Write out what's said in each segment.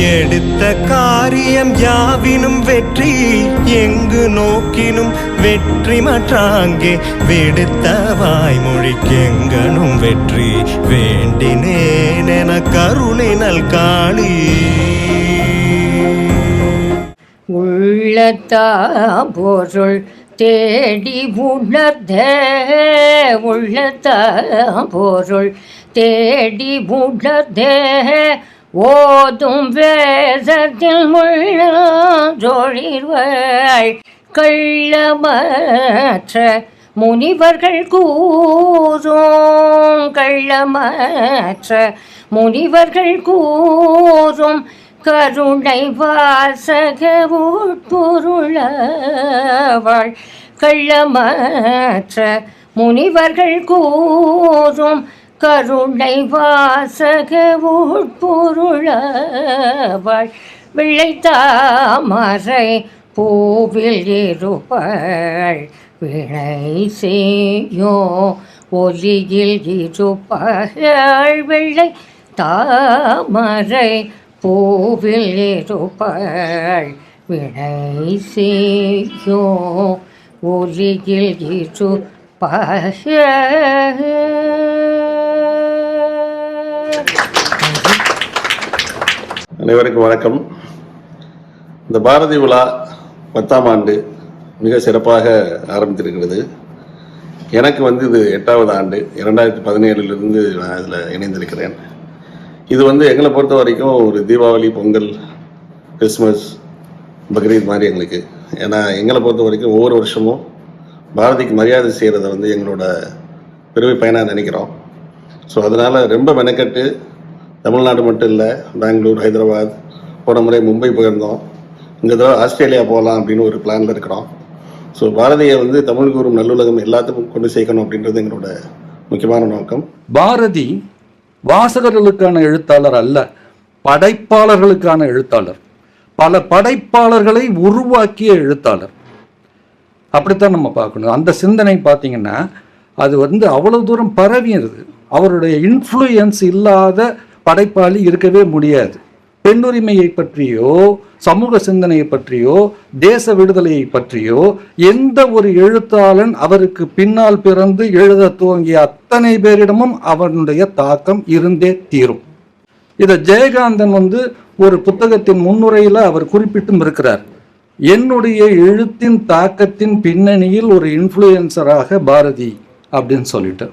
எடுத்த காரியம் யாவினும் வெற்றி. எங்கு நோக்கினும் வெற்றி மற்றாங்கே. விடுத்த வாய்மொழிக்கெங்கனும் வெற்றி. வேண்டினேன் என நல் காளி உள்ளத்தா பொருள் தேடி உணர்ந்த. உள்ளத்தா பொருள் தேடி உணர்ந்த. ஓதும் வேதத்தில் முள்ள முள்ளொழிர்வாள் கள்ளமற்ற முனிவர்கள் கூறும் கள்ளமற்ற முனிவர்கள் கூறும் கருணை வாசக உட்பொருளவாள் கள்ளமற்ற முனிவர்கள் கூறும் கருணை வாசக உட்பொருளவள் வெள்ளைத்தாமரை பூவில் இருப்பள் வினை செய்யோ ஒலியில் இருப்பள் வெள்ளை தாமரை பூவில் இருப்பள் வினை செய்யோ ஒலியில் இருப்பள். அனைவருக்கும் வணக்கம். இந்த பாரதி விழா பத்தாம் ஆண்டு மிக சிறப்பாக ஆரம்பித்திருக்கிறது. எனக்கு வந்து இது எட்டாவது ஆண்டு இரண்டாயிரத்தி பதினேழுலேருந்து நான் இதில் இணைந்திருக்கிறேன். இது வந்து எங்களை பொறுத்த வரைக்கும் ஒரு தீபாவளி பொங்கல் கிறிஸ்மஸ் பக்ரீத் மாதிரி எங்களுக்கு. ஏன்னா எங்களை பொறுத்த வரைக்கும் ஒவ்வொரு வருஷமும் பாரதிக்கு மரியாதை செய்கிறத வந்து எங்களோட பெருமை பயனாக நினைக்கிறோம். ஸோ அதனால் ரொம்ப மெனக்கட்டு தமிழ்நாடு மட்டும் இல்லை பெங்களூர் ஹைதராபாத் போன முறை மும்பை போயிருந்தோம். இந்த தடவை ஆஸ்திரேலியா போகலாம் அப்படின்னு ஒரு பிளானில் இருக்கிறோம். ஸோ பாரதியை வந்து தமிழ் கூறும் நல்லுலகம் எல்லாத்துக்கும் கொண்டு சேர்க்கணும் அப்படின்றது எங்களோட முக்கியமான நோக்கம். பாரதி வாசகர்களுக்கான எழுத்தாளர் அல்ல படைப்பாளர்களுக்கான எழுத்தாளர். பல படைப்பாளர்களை உருவாக்கிய எழுத்தாளர். அப்படித்தான் நம்ம பார்க்கணும். அந்த சிந்தனை பார்த்தீங்கன்னா அது வந்து அவ்வளோ தூரம் பரவியது. அவருடைய இன்ஃப்ளூயன்ஸ் இல்லாத படைப்பாளி இருக்கவே முடியாது. பெண்ணுரிமையை பற்றியோ சமூக சிந்தனையை பற்றியோ தேச விடுதலையை பற்றியோ எந்த ஒரு எழுத்தாளன் அவருக்கு பின்னால் பிறந்து எழுத துவங்கிய அத்தனை பேரிடமும் அவனுடைய தாக்கம் இருந்தே தீரும். இதை ஜெயகாந்தன் வந்து ஒரு புத்தகத்தின் முன்னுரையில் அவர் குறிப்பிட்டும் இருக்கிறார். என்னுடைய எழுத்தின் தாக்கத்தின் பின்னணியில் ஒரு இன்ஃப்ளூயன்சராக பாரதி அப்படின்னு சொல்லிட்டு.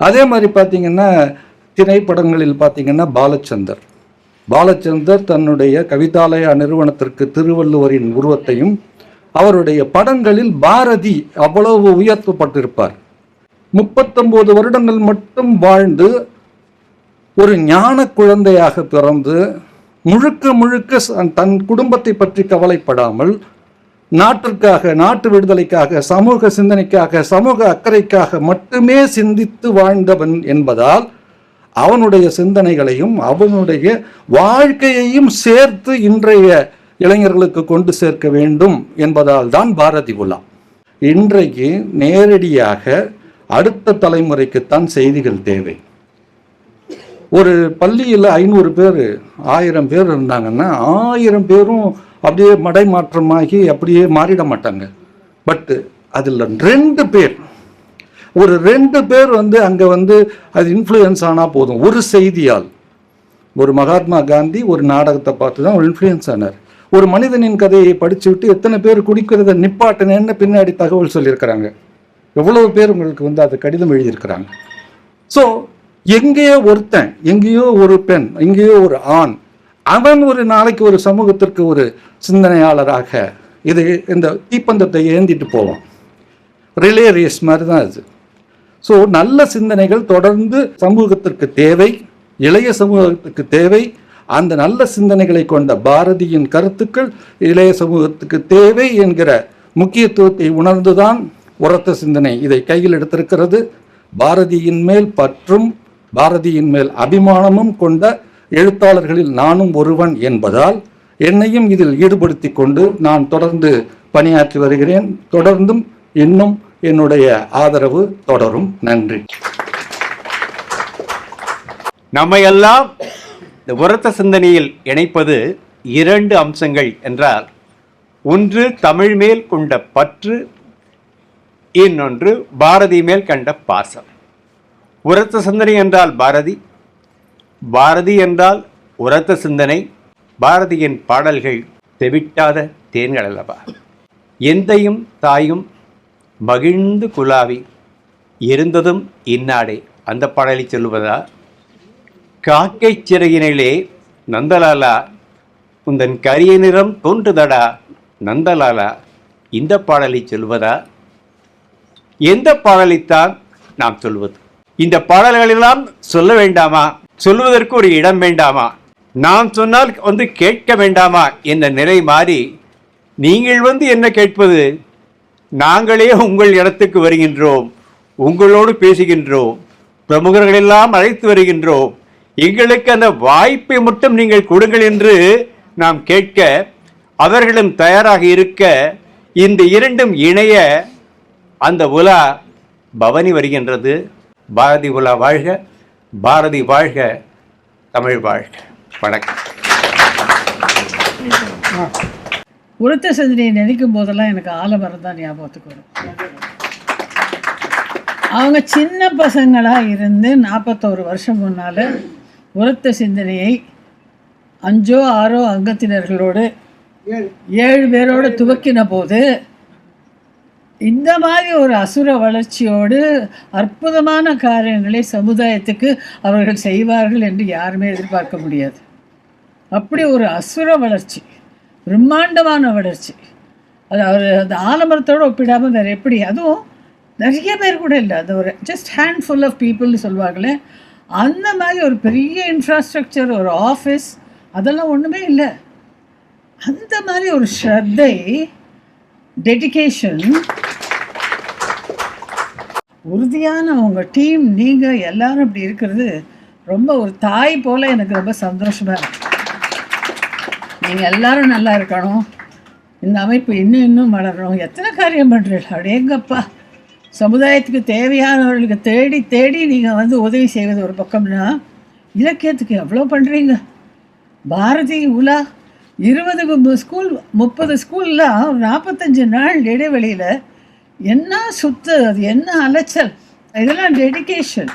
அதே மாதிரி பார்த்தீங்கன்னா திரைப்படங்களில் பார்த்தீங்கன்னா பாலச்சந்தர். பாலச்சந்தர் தன்னுடைய கவிதாலயா நிறுவனத்திற்கு திருவள்ளுவரின் உருவத்தையும் அவருடைய படங்களில் பாரதி அவ்வளவு உயர்த்தப்பட்டிருப்பார். முப்பத்தொன்பது வருடங்கள் மட்டும் வாழ்ந்து ஒரு ஞான குழந்தையாக பிறந்து முழுக்க முழுக்க தன் குடும்பத்தை பற்றி கவலைப்படாமல் நாட்டிற்காக நாட்டு விடுதலைக்காக சமூக சிந்தனைக்காக சமூக அக்கறைக்காக மட்டுமே சிந்தித்து வாழ்ந்தவன் என்பதால் அவனுடைய சிந்தனைகளையும் அவனுடைய வாழ்க்கையையும் சேர்த்து இன்றைய இளைஞர்களுக்கு கொண்டு சேர்க்க வேண்டும் என்பதால் தான் பாரதி உலா. இன்றைக்கு நேரடியாக அடுத்த தலைமுறைக்குத்தான் செய்திகள் தேவை. ஒரு பள்ளியில் ஐநூறு பேர் ஆயிரம் பேர் இருந்தாங்கன்னா ஆயிரம் பேரும் அப்படியே மடை மாற்றமாகி அப்படியே மாறிட மாட்டாங்க. பட்டு அதில் ரெண்டு பேர் ஒரு ரெண்டு பேர் வந்து அங்கே வந்து அது இன்ஃப்ளூயன்ஸ் ஆனால் போதும். ஒரு செய்தியால். ஒரு மகாத்மா காந்தி ஒரு நாடகத்தை பார்த்து தான் ஒரு இன்ஃப்ளூயன்ஸ் ஆனார். ஒரு மனிதனின் கதையை படித்து விட்டு எத்தனை பேர் குடிக்கிறத நிப்பாட்டினேன்னு பின்னாடி தகவல் சொல்லியிருக்கிறாங்க. எவ்வளவு பேர் உங்களுக்கு வந்து அது கடிதம் எழுதியிருக்கிறாங்க. ஸோ எங்கேயோ ஒருத்தன் எங்கேயோ ஒரு பெண் எங்கேயோ ஒரு ஆண் அவன் ஒரு நாளைக்கு ஒரு சமூகத்திற்கு ஒரு சிந்தனையாளராக இது இந்த தீப்பந்தத்தை ஏந்திட்டு போவான். ரிலே ரேஸ் மாதிரி தான் அது. ஸோ நல்ல சிந்தனைகள் தொடர்ந்து சமூகத்திற்கு தேவை இளைய சமூகத்துக்கு தேவை. அந்த நல்ல சிந்தனைகளை கொண்ட பாரதியின் கருத்துக்கள் இளைய சமூகத்துக்கு தேவை என்கிற முக்கியத்துவத்தை உணர்ந்துதான் உரத்த சிந்தனை இதை கையில் எடுத்திருக்கிறது. பாரதியின் மேல் பற்றும் பாரதியின் மேல் அபிமானமும் கொண்ட எழுத்தாளர்களில் நானும் ஒருவன் என்பதால் என்னையும் இதில் ஈடுபடுத்தி கொண்டு நான் தொடர்ந்து பணியாற்றி வருகிறேன். தொடர்ந்தும் இன்னும் என்னுடைய ஆதரவு தொடரும். நன்றி. நம்மையெல்லாம் இந்த உரத்த சிந்தனையில் இணைப்பது இரண்டு அம்சங்கள் என்றால் ஒன்று தமிழ் மேல் கொண்ட பற்று இன்னொன்று பாரதி மேல் கண்ட பாசம். உரத்த சிந்தனை என்றால் பாரதி பாரதி என்றால் உரத்த சிந்தனை பாரதியின் பாடல்கள் தெவிட்டாத தேன்கள் அல்லவா? எந்தையும் தாயும் மகிழ்ந்து குலாவி இருந்ததும் இன்னாடே. அந்த பாடலை சொல்லுவதா? காக்கை சிறையினிலே நந்தலாலா உந்தன் கரிய நிறம் தோன்றுதடா நந்தலாலா இந்த பாடலை சொல்வதா எந்த பாடலைத்தான் நாம் சொல்வது? இந்த பாடல்களெல்லாம் சொல்ல வேண்டாமா? சொல்வதற்கு ஒரு இடம் வேண்டாமா? நாம் சொன்னால் வந்து கேட்க வேண்டாமா? என்ற நிலை மாறி நீங்கள் வந்து என்ன கேட்பது? நாங்களே உங்கள் இடத்துக்கு வருகின்றோம் உங்களோடு பேசுகின்றோம் பிரமுகர்களெல்லாம் அழைத்து வருகின்றோம். எங்களுக்கு அந்த வாய்ப்பை மட்டும் நீங்கள் கொடுங்கள் என்று நாம் கேட்க அவர்களும் தயாராக இருக்க இந்த இரண்டும் இணைய அந்த உலா பவனி வருகின்றது. பாரதி உலா வாழ்க பாரதி வாழ்க தமிழ் வாழ்க. வணக்கம். உரத்த சிந்தனையை நினைக்கும் போதெல்லாம் எனக்கு ஆலமரம் தான் ஞாபகத்துக்கு வரும். அவங்க சின்ன பசங்களாக இருந்து நாற்பத்தோரு வருஷம் முன்னால் உரத்த சிந்தனையை அஞ்சோ ஆறோ அங்கத்தினர்களோடு ஏழு பேரோடு துவக்கின போது இந்த மாதிரி ஒரு அசுர வளர்ச்சியோடு அற்புதமான காரியங்களை சமுதாயத்துக்கு அவர்கள் செய்வார்கள் என்று யாருமே எதிர்பார்க்க முடியாது. அப்படி ஒரு அசுர வளர்ச்சி. பிரம்மாண்டமான வளர்ச்சி. அது அவர் அந்த ஆலமரத்தோடு ஒப்பிடாமல் வேறு எப்படி அதுவும் நிறைய பேர் கூட இல்லை. அது ஒரு ஜஸ்ட் ஹேண்ட்ஃபுல் ஆஃப் பீப்புள்னு சொல்லுவாங்களே அந்த மாதிரி ஒரு பெரிய இன்ஃப்ராஸ்ட்ரக்சர் ஒரு ஆஃபீஸ் அதெல்லாம் ஒன்றுமே இல்லை. அந்த மாதிரி ஒரு ஸ்ரத்தை டெடிகேஷன் உறுதியான உங்கள் டீம் நீங்கள் எல்லோரும் இப்படி இருக்கிறது ரொம்ப ஒரு தாய் போல் எனக்கு ரொம்ப சந்தோஷமாக இருக்குது நீங்கள் எல்லாரும் நல்லா இருக்கணும். இந்த அமைப்பு இன்னும் இன்னும் வளரணும். எத்தனை காரியம் பண்ணுறீங்க அப்படியேங்கப்பா சமுதாயத்துக்கு தேவையானவர்களுக்கு தேடி தேடி நீங்கள் வந்து உதவி செய்வது ஒரு பக்கம்னா இலக்கியத்துக்கு எவ்வளோ பண்ணுறீங்க பாரதி உலா இருபது ஸ்கூல் முப்பது ஸ்கூல்லாம் ஒரு நாற்பத்தஞ்சு நாள் இடைவெளியில் என்ன சுத்து அது என்ன அலைச்சல்? இதெல்லாம் டெடிகேஷன்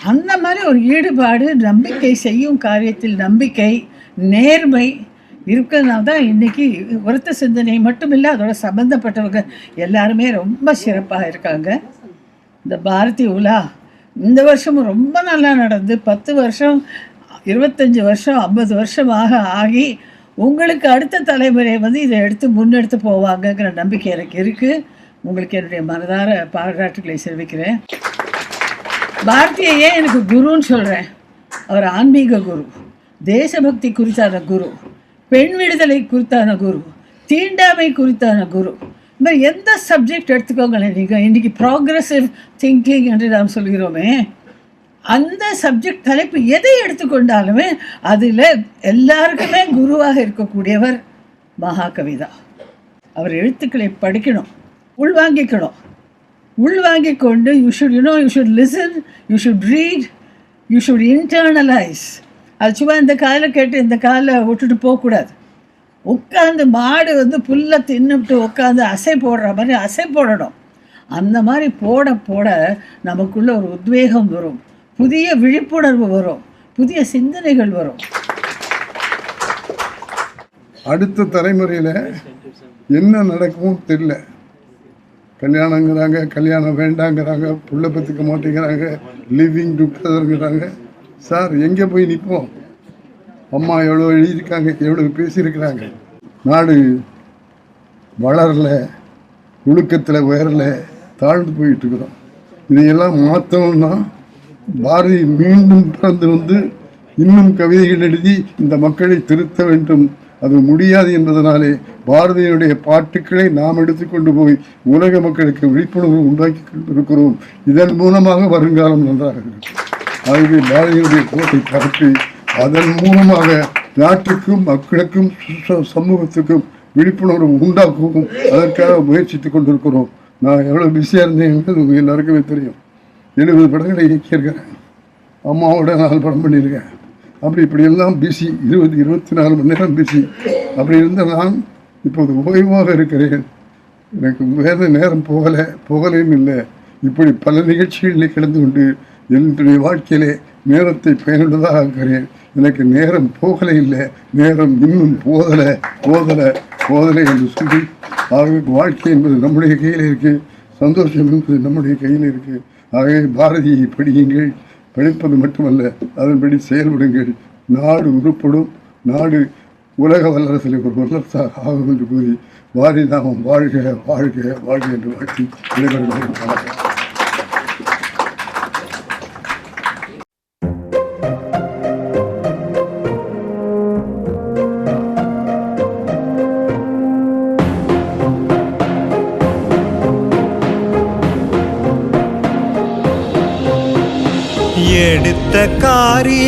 அந்த மாதிரி ஒரு ஈடுபாடு நம்பிக்கை செய்யும் காரியத்தில் நம்பிக்கை நேர்மை இருக்கிறதுனால தான் இன்றைக்கி உரத்த சிந்தனை மட்டும் இல்லை அதோட சம்மந்தப்பட்டவங்க எல்லாருமே ரொம்ப சிறப்பாக இருக்காங்க. இந்த பாரதி உலா இந்த வருஷமும் ரொம்ப நல்லா நடந்து பத்து வருஷம் இருபத்தஞ்சி வருஷம் ஐம்பது வருஷமாக ஆகி உங்களுக்கு அடுத்த தலைமுறை வந்து இதை எடுத்து முன்னெடுத்து போவாங்கங்கிற நம்பிக்கை எனக்கு இருக்குது உங்களுக்கு என்னுடைய மனதார பாராட்டுகளை தெரிவிக்கிறேன். பாரதிய ஏன் எனக்கு குருன்னு சொல்கிறேன் அவர் ஆன்மீக குரு தேசபக்தி குறித்தான குரு. பெண் விடுதலை குறித்தான குரு தீண்டாமை குறித்தான குரு. இந்த மாதிரி எந்த சப்ஜெக்ட் எடுத்துக்கோங்களேன் நீங்கள் இன்றைக்கி ப்ராக்ரஸிவ் திங்கிங் என்று நாம் சொல்கிறோமே. அந்த சப்ஜெக்ட் தலைப்பு எதை எடுத்துக்கொண்டாலுமே அதில் எல்லாருக்குமே குருவாக இருக்கக்கூடியவர் மகாகவிதா. அவர் எழுத்துக்களை படிக்கணும் உள்வாங்கிக்கணும். உள்வாங்கி கொண்டு you should you know you should listen you should read you should internalize அது சும்மா இந்த காலில் கேட்டு இந்த காலில் விட்டுட்டு போகக்கூடாது. உட்காந்து மாடு வந்து புல்லை தின்னுட்டு உட்காந்து அசை போடுற மாதிரி அசை போடணும். அந்த மாதிரி போட போட நமக்குள்ளே ஒரு உத்வேகம் வரும். புதிய விழிப்புணர்வு வரும். புதிய சிந்தனைகள் வரும். அடுத்த தலைமுறையில் என்ன நடக்கும் தெரியல. கல்யாணங்கிறாங்க கல்யாணம் வேண்டாங்கிறாங்க புள்ள பெற்றுக்க மாட்டேங்கிறாங்க லிவிங் டுகெதருங்கிறாங்க சார் எங்கே போய் நிற்போம் அம்மா எவ்வளோ எழுதியிருக்காங்க எவ்வளோ பேசியிருக்கிறாங்க. நாடு வளரல ஒழுக்கத்தில் உயரல தாழ்ந்து போயிட்டுருக்குறோம். இதையெல்லாம் மாற்றணும்னா பாரதி மீண்டும் பிறந்து வந்து இன்னும் கவிதைகள் எழுதி இந்த மக்களை திருத்த வேண்டும். அது முடியாது என்பதனாலே பாரதியினுடைய பாட்டுக்களை நாம் எடுத்துக்கொண்டு போய் உலக மக்களுக்கு விழிப்புணர்வு உண்டாக்கி கொண்டிருக்கிறோம். இதன் மூலமாக வருங்காலம் நன்றாக இருக்கும் ஆகவே பாரதியுடைய கோட்டை பரப்பி அதன் மூலமாக நாட்டுக்கும் மக்களுக்கும் சமூகத்துக்கும் விழிப்புணர்வு உண்டாக்கவும் அதற்காக முயற்சித்துக் கொண்டிருக்கிறோம். நான் எவ்வளோ பிஸியாக இருந்தேன் உங்கள் எல்லாருக்குமே தெரியும். எழுபது படங்களை இயக்கியிருக்கிறேன். அம்மாவோட நாலு படம் பண்ணியிருக்கேன். அப்படி இப்படி எல்லாம் பிஸி இருபது இருபத்தி நாலு மணி நேரம் பிஸி அப்படி இருந்த நான் இப்போது ஓய்வாக இருக்கிறேன். எனக்கு வேறு நேரம் போகலை போகலைன்னு இல்லை. இப்படி பல நிகழ்ச்சிகளில் கலந்து கொண்டு என்னுடைய வாழ்க்கையிலே நேரத்தை பயனுள்ளதாக ஆக்கிறேன் எனக்கு நேரம் போகலை இல்லை. நேரம் இன்னும் போதலை போதலை போதலை என்று சொல்லி ஆகவே வாழ்க்கை என்பது நம்முடைய கையில் இருக்குது சந்தோஷம் என்பது நம்முடைய கையில் இருக்குது ஆகவே பாரதியை படியுங்கள். படிப்பது மட்டுமல்ல அதன்படி செயல்படுங்கள். நாடு உருப்படும். நாடு உலக வல்லரசில் ஒரு வல்லரசாக ஆகும் என்று கூறி வாரி நாமம் வாழ்க வாழ்க வாழ்க என்று வாழ்த்தி விடைபெறுகிறேன்.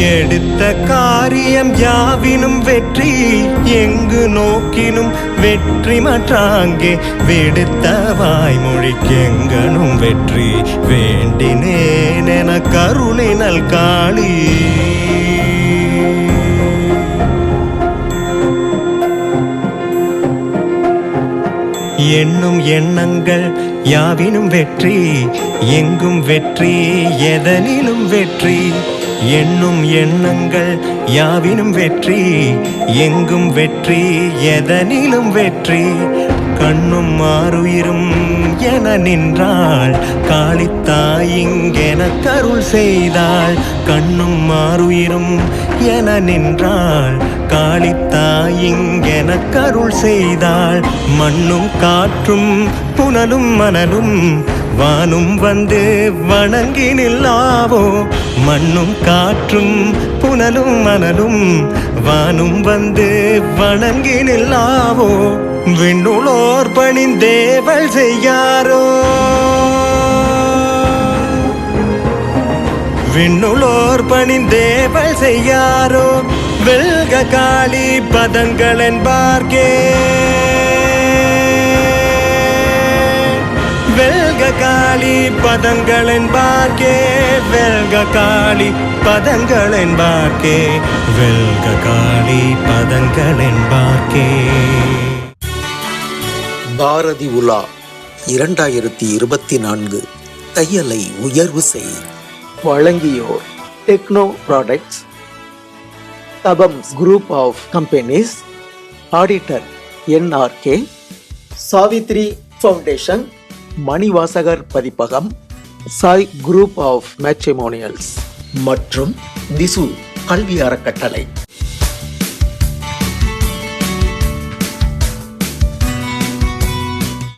எடுத்த காரியம் யாவினும் வெற்றி எங்கு நோக்கினும் வெற்றி மற்றாங்கே விடுத்த வாய்மொழிக்கெங்கனும் வெற்றி வேண்டினேன் என நல் காளி எண்ணும் எண்ணங்கள் யாவினும் வெற்றி எங்கும் வெற்றி எதனிலும் வெற்றி. எண்ணும் எண்ணங்கள் யாவினும் வெற்றி எங்கும் வெற்றி எதனிலும் வெற்றி. கண்ணும் மாறுயிரும் என நின்றாள் காளித்தாயிங்கென கருள் செய்தாள். கண்ணும் மாறுயிரும் என நின்றாள் காளித்தாயிங்கென கருள் செய்தாள். மண்ணும் காற்றும் புனலும் மணலும் வானும் வந்து வணங்கி நில்லாவோ மண்ணும் காற்றும் புனலும் மணலும் வானும் வந்து வணங்கி நில்லாவோ விண்ணுளோர் பணிந்தேவள் செய்யாரோ? விண்ணுளோர் பணிந்தேவள் செய்யாரோ? வெல்க காளி பதங்கள் என்பார்கே வெல்க காளி பதங்கள் என்பார்கே வெல்க காளி பதங்கள் என்பார்கே வெல்க காளி பதங்கள் என்பார்கே பாரதி உலா இரண்டாயிரத்தி இருபத்தி நான்கு தையலை உயர்வு செய். வழங்கியோர் techno products தபம்ஸ் group of companies auditor NRK Savitri foundation Manivasagar பதிப்பகம் சாய் குரூப் ஆஃப் மேட்ரிமோனியல்ஸ். மற்றும் திசு கல்வி அறக்கட்டளை